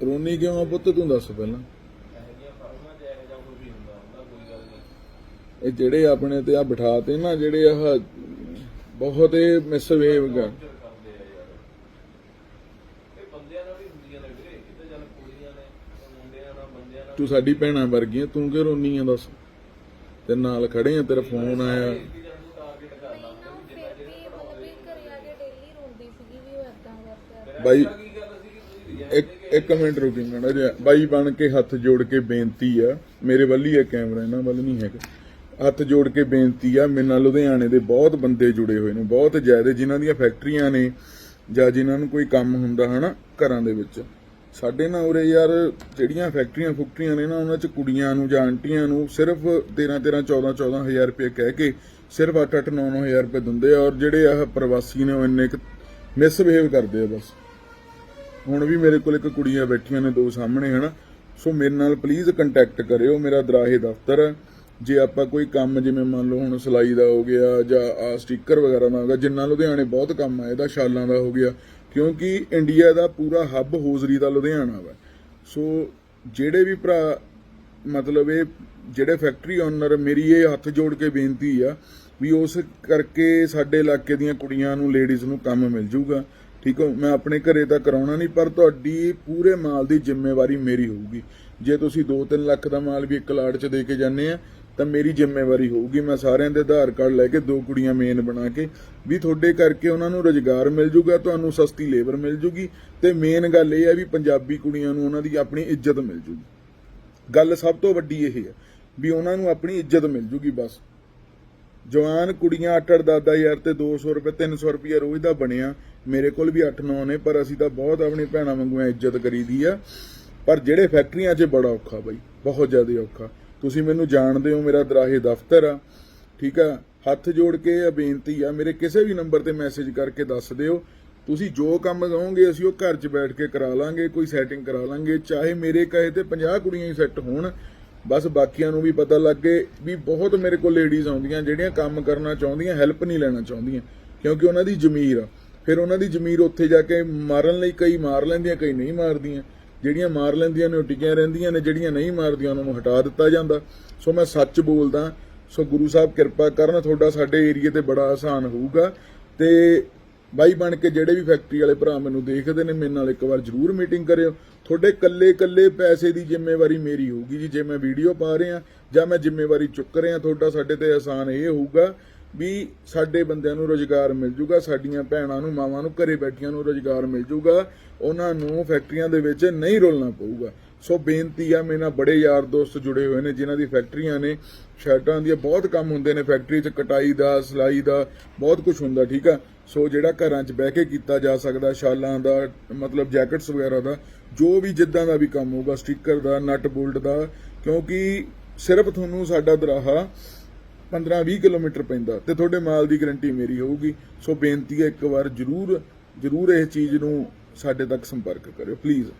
ਰੋਣੀ ਕਿਉਂ ਆ ਪੁੱਤ? ਤੂੰ ਦੱਸ ਪਹਿਲਾਂ। ਇਹ ਜਿਹੜੇ ਆਪਣੇ ਤੇ ਆ ਬਿਠਾ ਤੇ ਨਾ ਜਿਹੜੇ ਆਹ ਬਹੁਤ ਇਹ ਮਿਸਵੇਵ ਗਾ ਤੂੰ ਸਾਡੀ ਭੈਣਾਂ ਵਰਗੀ ਆ ਤੂੰ ਕਿਉਂ ਰੋਨੀ ਆ ਦੱਸ? ਤੇ ਨਾਲ ਖੜੇ ਆ ਤੇਰਾ ਫੋਨ ਆਇਆ। ਕੇ ਬਾਈ ਇੱਕ ਇੱਕ ਮਿੰਟ ਰੁਕੀ ਮਾੜਾ ਜਿਹਾ। ਬਾਈ ਬਣ ਕੇ ਹੱਥ ਜੋੜ ਕੇ ਬੇਨਤੀ ਆ, ਮੇਰੇ ਵੱਲ ਹੀ ਹੈ ਕੈਮਰਾ, ਇਹਨਾਂ ਵੱਲ ਨਹੀਂ ਹੈਗਾ। ਹੱਥ ਜੋੜ ਕੇ ਬੇਨਤੀ ਆ, ਮੇਰੇ ਨਾਲ ਲੁਧਿਆਣੇ ਦੇ ਬਹੁਤ ਬੰਦੇ ਜੁੜੇ ਹੋਏ ਨੇ, ਬਹੁਤ ਜ਼ਿਆਦਾ ਜਿਨ੍ਹਾਂ ਦੀਆਂ ਫੈਕਟਰੀਆਂ ਨੇ ਜਾਂ ਜਿਨ੍ਹਾਂ ਨੂੰ ਕੋਈ ਕੰਮ ਹੁੰਦਾ ਹਨਾ ਘਰਾਂ ਦੇ ਵਿੱਚ। ਸਾਡੇ ਨਾਲ ਉਰੇ ਯਾਰ ਜਿਹੜੀਆਂ ਫੈਕਟਰੀਆਂ ਫੁਕਟਰੀਆਂ ਨੇ ਨਾ, ਉਹਨਾਂ 'ਚ ਕੁੜੀਆਂ ਨੂੰ ਜਾਂ ਆਂਟੀਆਂ ਨੂੰ ਸਿਰਫ 13 13 14 14000 ਰੁਪਏ ਕਹਿ ਕੇ ਸਿਰਫ 8 8 9 9000 ਰੁਪਏ ਦਿੰਦੇ ਆ, ਔਰ ਜਿਹੜੇ ਆਹ ਪ੍ਰਵਾਸੀ ਨੇ, ਉਹ ਇੰਨੇ ਮਿਸਬਿਹੇਵ ਕਰਦੇ ਆ ਬਸ। ਹੁਣ ਵੀ ਮੇਰੇ ਕੋਲ ਇੱਕ ਕੁੜੀਆਂ ਬੈਠੀਆਂ ਨੇ ਦੋ ਸਾਹਮਣੇ, ਹਨਾ? ਸੋ ਮੇਰੇ ਨਾਲ ਪਲੀਜ਼ ਕੰਟੈਕਟ ਕਰਿਓ ਮੇਰਾ ਦਰਾਹੇ ਦਫ਼ਤਰ। ਹੈ ਜੇ ਆਪਾਂ ਕੋਈ ਕੰਮ, ਜਿਵੇਂ ਮੰਨ ਲਓ ਹੁਣ ਸਿਲਾਈ ਦਾ ਹੋ ਗਿਆ ਜਾਂ ਆ ਸਟicker ਵਗੈਰਾ ਦਾ ਹੋ ਗਿਆ, ਜਿੰਨਾ ਲੁਧਿਆਣੇ ਬਹੁਤ ਕੰਮ ਆ, ਇਹਦਾ ਸ਼ਾਲਾਂ ਦਾ ਹੋ ਗਿਆ। ਕਿਉਂਕਿ ਇੰਡੀਆ ਦਾ ਪੂਰਾ ਹੱਬ ਹੋਜ਼ਰੀ ਦਾ ਲੁਧਿਆਣਾ ਵਾ। ਸੋ ਜਿਹੜੇ ਵੀ ਭਰਾ, ਮਤਲਬ ਇਹ ਜਿਹੜੇ ਫੈਕਟਰੀ ਓਨਰ ਮੇਰੀ ਇਹ ਹੱਥ ਜੋੜ ਕੇ ਬੇਨਤੀ ਆ ਵੀ ਉਸ ਕਰਕੇ ਸਾਡੇ ਇਲਾਕੇ ਦੀਆਂ ਕੁੜੀਆਂ ਨੂੰ ਲੇਡੀਜ਼ ਨੂੰ ਕੰਮ ਮਿਲ ਜੂਗਾ। ਠੀਕ ਹੋ? ਮੈਂ ਆਪਣੇ ਘਰੇ ਤਾਂ ਕਰਾਉਣਾ ਨਹੀਂ, ਪਰ ਤੁਹਾਡੀ ਪੂਰੇ ਮਾਲ ਦੀ ਜ਼ਿੰਮੇਵਾਰੀ ਮੇਰੀ ਹੋਊਗੀ। ਜੇ ਤੁਸੀਂ 2-3 ਲੱਖ ਦਾ ਮਾਲ ਵੀ ਇੱਕ ਲਾਟ 'ਚ ਦੇ ਕੇ ਜਾਂਦੇ ਆ, ਤਾਂ ਮੇਰੀ ਜ਼ਿੰਮੇਵਾਰੀ ਹੋਊਗੀ। ਮੈਂ ਸਾਰਿਆਂ ਦੇ ਆਧਾਰ ਕਾਰਡ ਲੈ ਕੇ ਦੋ ਕੁੜੀਆਂ ਮੇਨ ਬਣਾ ਕੇ ਵੀ ਤੁਹਾਡੇ ਕਰਕੇ ਉਹਨਾਂ ਨੂੰ ਰੋਜ਼ਗਾਰ ਮਿਲ ਜੂਗਾ, ਤੁਹਾਨੂੰ ਸਸਤੀ ਲੇਬਰ ਮਿਲ ਜੂਗੀ ਤੇ ਮੇਨ ਗੱਲ ਇਹ ਹੈ ਵੀ ਪੰਜਾਬੀ ਕੁੜੀਆਂ ਨੂੰ ਉਹਨਾਂ ਦੀ ਆਪਣੀ ਇੱਜ਼ਤ ਮਿਲ ਜੂਗੀ। ਗੱਲ ਸਭ ਤੋਂ ਵੱਡੀ ਇਹ ਹੈ ਵੀ ਉਹਨਾਂ ਨੂੰ ਆਪਣੀ ਇੱਜ਼ਤ ਮਿਲ ਜੂਗੀ ਬਸ। ਜਵਾਨ ਕੁੜੀਆਂ ਅੱਠ ਅੱਠ ਦਸ ਦਸ ਹਜ਼ਾਰ ਤੇ 200 ਰੁਪਏ 300 ਰੁਪਏ ਰੋਜ਼ ਦਾ ਬਣਿਆ। ਮੇਰੇ ਕੋਲ ਵੀ 8-9 ਨੇ, ਪਰ ਅਸੀਂ ਤਾਂ ਬਹੁਤ ਆਪਣੀ ਭੈਣਾਂ ਵਾਂਗੂ ਐਂ ਇੱਜ਼ਤ ਕਰੀਦੀ ਆ। ਪਰ ਜਿਹੜੇ ਫੈਕਟਰੀਆਂ 'ਚ ਬੜਾ ਔਖਾ ਬਾਈ, ਬਹੁਤ ਜ਼ਿਆਦਾ ਔਖਾ। ਤੁਸੀਂ ਮੈਨੂੰ ਜਾਣਦੇ ਹੋ, ਮੇਰਾ ਦਰਾਹੇ ਦਫ਼ਤਰ ਆ, ਠੀਕ ਆ? ਹੱਥ ਜੋੜ ਕੇ ਇਹ ਬੇਨਤੀ ਆ, ਮੇਰੇ ਕਿਸੇ ਵੀ ਨੰਬਰ ਤੇ ਮੈਸੇਜ ਕਰਕੇ ਦੱਸ ਦਿਓ। ਤੁਸੀਂ ਜੋ ਕੰਮ ਕਹੋਗੇ, ਅਸੀਂ ਉਹ ਘਰ 'ਚ ਬੈਠ ਕੇ ਕਰਾ ਲਾਂਗੇ, ਕੋਈ ਸੈਟਿੰਗ ਕਰਾ ਲਾਂਗੇ। ਚਾਹੇ ਮੇਰੇ ਕਹੇ ਤੇ 50 ਕੁੜੀਆਂ ਹੀ ਸੈੱਟ ਹੋਣ ਬਸ ਬਾਕੀਆਂ ਨੂੰ ਵੀ ਪਤਾ ਲੱਗੇ ਵੀ ਬਹੁਤ ਮੇਰੇ ਕੋਲ ਲੇਡੀਜ਼ ਆਉਂਦੀਆਂ, ਜਿਹੜੀਆਂ ਕੰਮ ਕਰਨਾ ਚਾਹੁੰਦੀਆਂ ਹੈਲਪ ਨਹੀਂ ਲੈਣਾ ਚਾਹੁੰਦੀਆਂ, ਕਿਉਂਕਿ ਉਹਨਾਂ ਦੀ ਜ਼ਮੀਰ ਆ। ਫਿਰ ਉਹਨਾਂ ਦੀ ਜ਼ਮੀਰ ਉੱਥੇ ਜਾ ਕੇ ਮਾਰਨ ਲਈ ਕਈ ਮਾਰ ਲੈਂਦੀਆਂ, ਕਈ ਨਹੀਂ ਮਾਰਦੀਆਂ। ਜਿਹੜੀਆਂ ਮਾਰ ਲੈਂਦੀਆਂ ਨੇ ਉਹ ਟਿਕੀਆਂ ਰਹਿੰਦੀਆਂ ਨੇ, ਜਿਹੜੀਆਂ ਨਹੀਂ ਮਾਰਦੀਆਂ, ਉਹਨਾਂ ਨੂੰ ਹਟਾ ਦਿੱਤਾ ਜਾਂਦਾ। ਸੋ ਮੈਂ ਸੱਚ ਬੋਲਦਾ, ਸੋ ਗੁਰੂ ਸਾਹਿਬ ਕਿਰਪਾ ਕਰਨ, ਤੁਹਾਡਾ ਸਾਡੇ ਏਰੀਏ ਤੇ ਬੜਾ ਆਸਾਨ ਹੋਊਗਾ। ਤੇ ਬਾਈ ਬਣ ਕੇ ਜਿਹੜੇ ਵੀ ਫੈਕਟਰੀ ਵਾਲੇ ਭਰਾ ਮੈਨੂੰ ਦੇਖਦੇ ਨੇ, ਮੇਰੇ ਨਾਲ ਇੱਕ ਵਾਰ ਜਰੂਰ ਮੀਟਿੰਗ ਕਰਿਓ। ਤੁਹਾਡੇ ਕੱਲੇ ਕੱਲੇ ਪੈਸੇ ਦੀ ਜ਼ਿੰਮੇਵਾਰੀ ਮੇਰੀ ਹੋਊਗੀ ਜੀ। ਜੇ ਮੈਂ ਵੀਡੀਓ ਪਾ ਰਿਹਾ ਜਾਂ ਮੈਂ ਜ਼ਿੰਮੇਵਾਰੀ ਚੁੱਕ ਰਿਹਾ, ਤੁਹਾਡਾ ਸਾਡੇ ਤੇ ਆਸਾਨ ਇਹ ਹੋਊਗਾ ਵੀ ਸਾਡੇ ਬੰਦਿਆਂ ਨੂੰ ਰੋਜ਼ਗਾਰ ਮਿਲ ਜੂਗਾ, ਸਾਡੀਆਂ ਭੈਣਾਂ ਨੂੰ, ਮਾਵਾਂ ਨੂੰ, ਘਰੇ ਬੈਠੀਆਂ ਨੂੰ ਰੋਜ਼ਗਾਰ ਮਿਲ ਜੂਗਾ, ਉਹਨਾਂ ਨੂੰ ਫੈਕਟਰੀਆਂ ਦੇ ਵਿੱਚ ਨਹੀਂ ਰੁਲਣਾ ਪਊਗਾ। ਸੋ ਬੇਨਤੀ ਆ, ਮੇਰੇ ਨਾਲ ਬੜੇ ਯਾਰ ਦੋਸਤ ਜੁੜੇ ਹੋਏ ਨੇ, ਜਿਨ੍ਹਾਂ ਦੀ ਫੈਕਟਰੀਆਂ ਨੇ ਸ਼ਰਟਾਂ ਦੀਆਂ ਬਹੁਤ ਕੰਮ ਹੁੰਦੇ ਨੇ ਫੈਕਟਰੀ 'ਚ, ਕਟਾਈ ਦਾ, ਸਿਲਾਈ ਦਾ, ਬਹੁਤ ਕੁਝ ਹੁੰਦਾ, ਠੀਕ ਆ? ਸੋ ਜਿਹੜਾ ਘਰਾਂ 'ਚ ਬਹਿ ਕੇ ਕੀਤਾ ਜਾ ਸਕਦਾ, ਸ਼ਾਲਾਂ ਦਾ, ਮਤਲਬ ਜੈਕਟਸ ਵਗੈਰਾ ਦਾ, ਜੋ ਵੀ ਜਿੱਦਾਂ ਦਾ ਵੀ ਕੰਮ ਹੋਊਗਾ ਸਟicker ਦਾ, ਨਟ ਬੋਲਟ ਦਾ, ਕਿਉਂਕਿ ਸਿਰਫ ਤੁਹਾਨੂੰ ਸਾਡਾ ਦਰਾਹਾ 15-20 ਕਿਲੋਮੀਟਰ ਪੈਂਦਾ ਤੇ ਤੁਹਾਡੇ ਮਾਲ ਦੀ ਗਾਰੰਟੀ ਮੇਰੀ ਹੋਊਗੀ। ਸੋ ਬੇਨਤੀ ਹੈ ਇੱਕ ਵਾਰ ਜਰੂਰ ਜਰੂਰ ਇਹ ਚੀਜ਼ ਨੂੰ ਸਾਡੇ ਤੱਕ ਸੰਪਰਕ ਕਰਿਓ ਪਲੀਜ਼